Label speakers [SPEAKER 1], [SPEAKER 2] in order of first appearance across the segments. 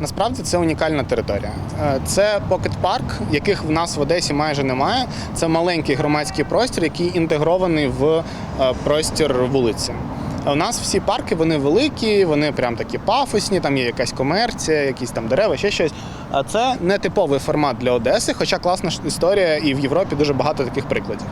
[SPEAKER 1] насправді це унікальна територія. Е, Це покет-парк, яких в нас в Одесі майже немає. Це маленький громадський простір, який інтегрований в е, простір вулиці. У нас всі парки вони великі, вони прям такі пафосні, там є якась комерція, якісь там дерева, ще щось. А це не типовий формат для Одеси, хоча класна історія, і в Європі дуже багато таких прикладів.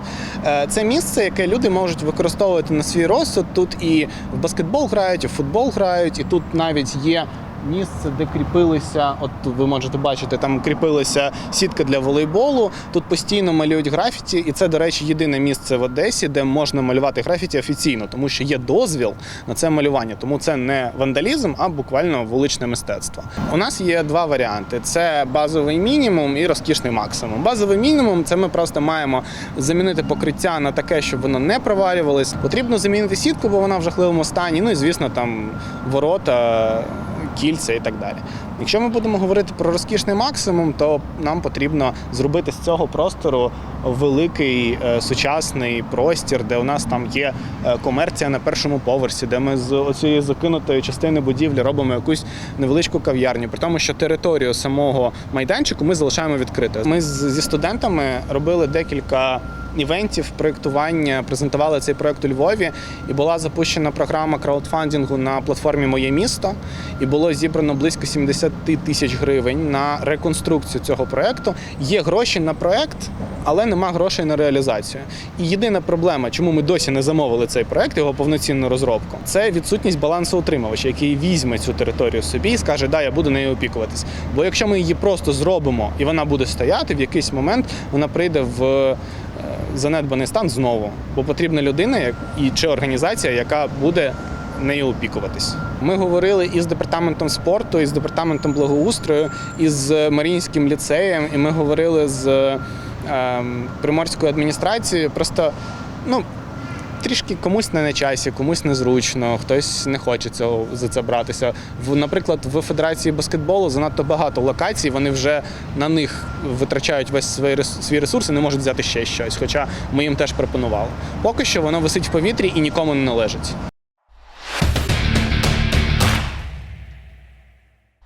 [SPEAKER 1] Е, Це місце, яке люди можуть використовувати на свій розсуд. Тут і в баскетбол грають, і в футбол грають, і тут навіть є. Місце, де кріпилися, от ви можете бачити, там кріпилася сітка для волейболу. Тут постійно малюють графіті, і це, до речі, єдине місце в Одесі, де можна малювати графіті офіційно, тому що є дозвіл на це малювання. Тому це не вандалізм, а буквально вуличне мистецтво. У нас є два варіанти: це базовий мінімум і розкішний максимум. Базовий мінімум це ми просто маємо замінити покриття на таке, щоб воно не провалювалось. Потрібно замінити сітку, бо вона в жахливому стані. Ну і звісно, там ворота кільця і так далі. Якщо ми будемо говорити про розкішний максимум, то нам потрібно зробити з цього простору великий е, сучасний простір, де у нас там є е, комерція на першому поверсі, де ми з оцієї закинутої частини будівлі робимо якусь невеличку кав'ярню. При тому, що територію самого майданчику ми залишаємо відкритою. Ми зі студентами робили декілька. Івентів проєктування презентували цей проєкт у Львові, і була запущена програма краудфандингу на платформі Моє місто. І було зібрано близько 70 тисяч гривень на реконструкцію цього проєкту. Є гроші на проєкт, але нема грошей на реалізацію. І єдина проблема, чому ми досі не замовили цей проєкт, його повноцінну розробку, це відсутність балансоутримувача, який візьме цю територію собі і скаже, да, я буду нею опікуватись. Бо якщо ми її просто зробимо і вона буде стояти, в якийсь момент вона прийде в е, занедбаний стан знову, бо потрібна людина і чи організація, яка буде нею опікуватись. Ми говорили із департаментом спорту, із департаментом благоустрою, із Маріїнським ліцеєм, і ми говорили з ем, приморською адміністрацією. Просто ну. Трішки комусь не на часі, комусь незручно, хтось не хоче цього за це братися. В, наприклад, в Федерації баскетболу занадто багато локацій, вони вже на них витрачають весь рес- свій ресурс і не можуть взяти ще щось. Хоча ми їм теж пропонували. Поки що воно висить в повітрі і нікому не належить.